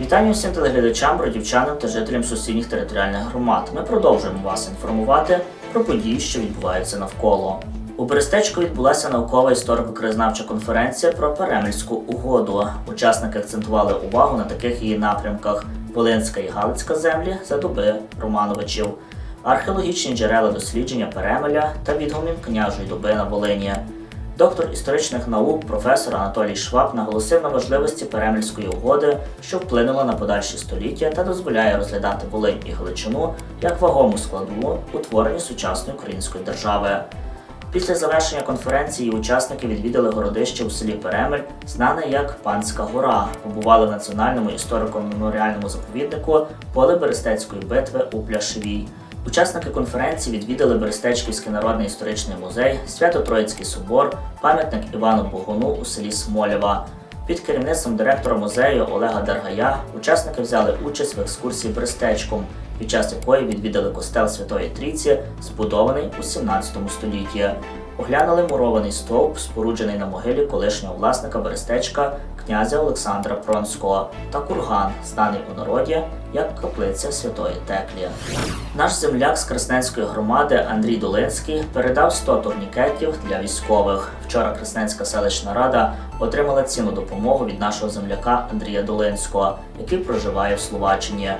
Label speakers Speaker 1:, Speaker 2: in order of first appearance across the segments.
Speaker 1: Вітання всім телеглядачам, бродівчанам та жителям сусідніх територіальних громад. Ми продовжуємо вас інформувати про події, що відбуваються навколо. У Берестечку відбулася наукова історико-краєзнавча конференція про Перемельську угоду. Учасники акцентували увагу на таких її напрямках: Волинська і Галицька землі за доби Романовичів, археологічні джерела дослідження Перемеля та відгомін княжої доби на Волині. Доктор історичних наук, професор Анатолій Шваб наголосив на важливості Перемельської угоди, що вплинула на подальші століття та дозволяє розглядати Волинь і Галичину як вагому складову у сучасної української держави. Після завершення конференції учасники відвідали городище у селі Перемель, знане як Панська гора, побували в національному історико-меморіальному заповіднику поле Берестецької битви у Пляшевій. Учасники конференції відвідали Берестечківський народний історичний музей, Свято-Троїцький собор, пам'ятник Івану Богуну у селі Смолєва. Під керівництвом директора музею Олега Даргая учасники взяли участь в екскурсії Берестечком, під час якої відвідали костел Святої Трійці, збудований у 17 столітті. Оглянули мурований стовп, споруджений на могилі колишнього власника Берестечка князя Олександра Пронського, та курган, знаний у народі як каплиця Святої Теклі. Наш земляк з Красненської громади Андрій Долинський передав 100 турнікетів для військових. Вчора Красненська селищна рада отримала цінну допомогу від нашого земляка Андрія Долинського, який проживає в Словаччині.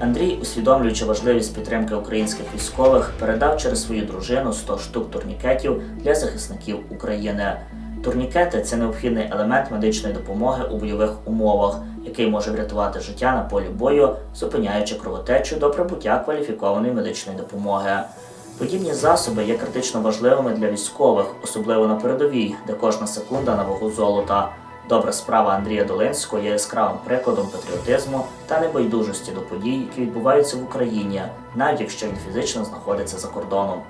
Speaker 1: Андрій, усвідомлюючи важливість підтримки українських військових, передав через свою дружину 100 штук турнікетів для захисників України. Турнікети це необхідний елемент медичної допомоги у бойових умовах, який може врятувати життя на полі бою, зупиняючи кровотечу до прибуття кваліфікованої медичної допомоги. Подібні засоби є критично важливими для військових, особливо на передовій, де кожна секунда на вагу золота. Добра справа Андрія Долинського є яскравим прикладом патріотизму та небайдужості до подій, які відбуваються в Україні, навіть якщо він фізично знаходиться за кордоном.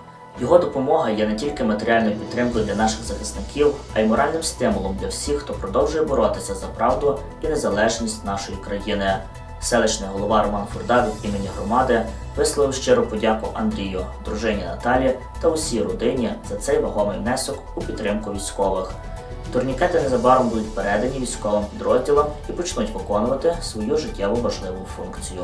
Speaker 1: Його допомога є не тільки матеріальною підтримкою для наших захисників, а й моральним стимулом для всіх, хто продовжує боротися за правду і незалежність нашої країни. Селищний голова Роман Фурда від імені громади висловив щиру подяку Андрію, дружині Наталі та усій родині за цей вагомий внесок у підтримку військових. Турнікети незабаром будуть передані військовим підрозділам і почнуть виконувати свою життєво важливу функцію.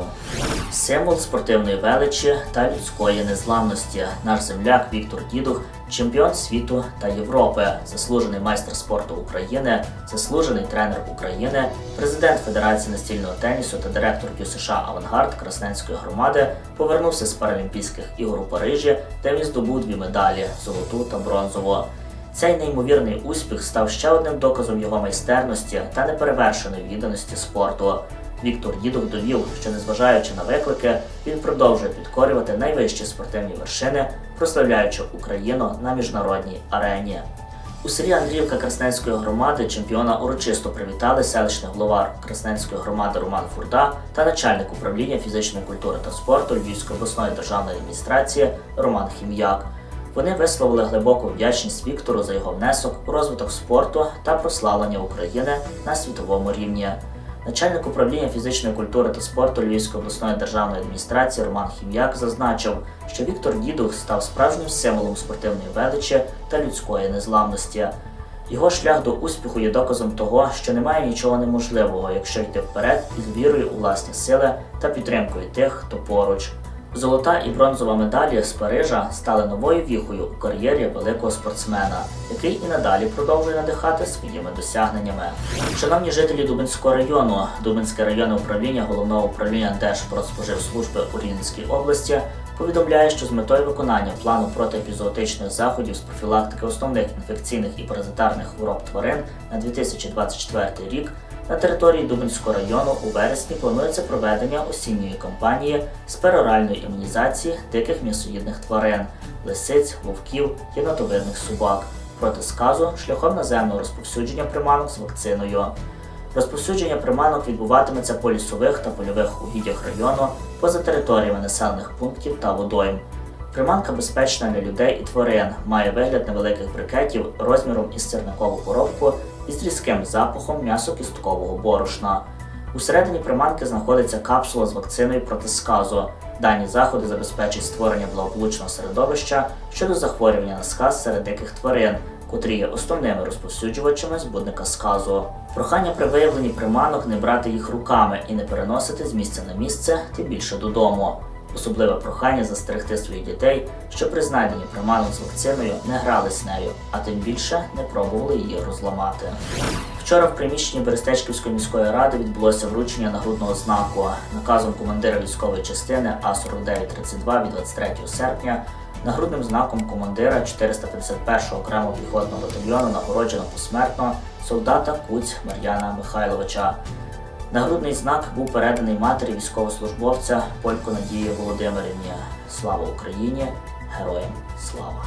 Speaker 1: Символ спортивної величі та людської незламності. Наш земляк Віктор Дідух, чемпіон світу та Європи, заслужений майстер спорту України, заслужений тренер України, президент Федерації настільного тенісу та директор КЮСШ Авангард Красненської громади повернувся з Паралімпійських ігор у Парижі, де він здобув дві медалі золоту та бронзову. Цей неймовірний успіх став ще одним доказом його майстерності та неперевершеної відданості спорту. Віктор Дідух довів, що незважаючи на виклики, він продовжує підкорювати найвищі спортивні вершини, прославляючи Україну на міжнародній арені. У селі Андріївка Красненської громади чемпіона урочисто привітали селищний голова Красненської громади Роман Фурда та начальник управління фізичної культури та спорту Львівської обласної державної адміністрації Роман Хім'як. Вони висловили глибоку вдячність Віктору за його внесок у розвиток спорту та прославлення України на світовому рівні. Начальник управління фізичної культури та спорту Львівської обласної державної адміністрації Роман Хім'як зазначив, що Віктор Дідух став справжнім символом спортивної величі та людської незламності. Його шлях до успіху є доказом того, що немає нічого неможливого, якщо йти вперед із вірою у власні сили та підтримкою тих, хто поруч. Золота і бронзова медалі з Парижа стали новою віхою у кар'єрі великого спортсмена, який і надалі продовжує надихати своїми досягненнями. Шановні жителі Дубинського району, Дубинське районне управління головного управління Держпродспоживслужби у Рівненській області повідомляє, що з метою виконання плану протиепізоотичних заходів з профілактики основних інфекційних і паразитарних хвороб тварин на 2024 рік. На території Дубинського району у вересні планується проведення осінньої кампанії з пероральної імунізації диких м'ясоїдних тварин, лисиць, вовків, єнотовидних собак проти сказу шляхом наземного розповсюдження приманок з вакциною. Розповсюдження приманок відбуватиметься по лісових та польових угіддях району поза територіями населених пунктів та водойм. Приманка безпечна для людей і тварин, має вигляд невеликих брикетів розміром із сірникову коробку із різким запахом м'ясо-кісткового борошна. Усередині приманки знаходиться капсула з вакциною проти сказу. Дані заходи забезпечують створення благополучного середовища щодо захворювання на сказ серед диких тварин, котрі є основними розповсюджувачами збудника сказу. Прохання при виявленні приманок не брати їх руками і не переносити з місця на місце, тим більше додому. Особливе прохання застерегти своїх дітей, що при знайденні приманок з вакциною не грались нею, а тим більше не пробували її розламати. Вчора в приміщенні Берестечківської міської ради відбулося вручення нагрудного знаку наказом командира військової частини А4932 від 23 серпня. Нагрудним знаком командира 451-го окремого піхотного батальйону нагороджено посмертно солдата Куць Мар'яна Михайловича. Нагрудний знак був переданий матері військовослужбовця Полько Надії Володимирівні. Слава Україні! Героям слава!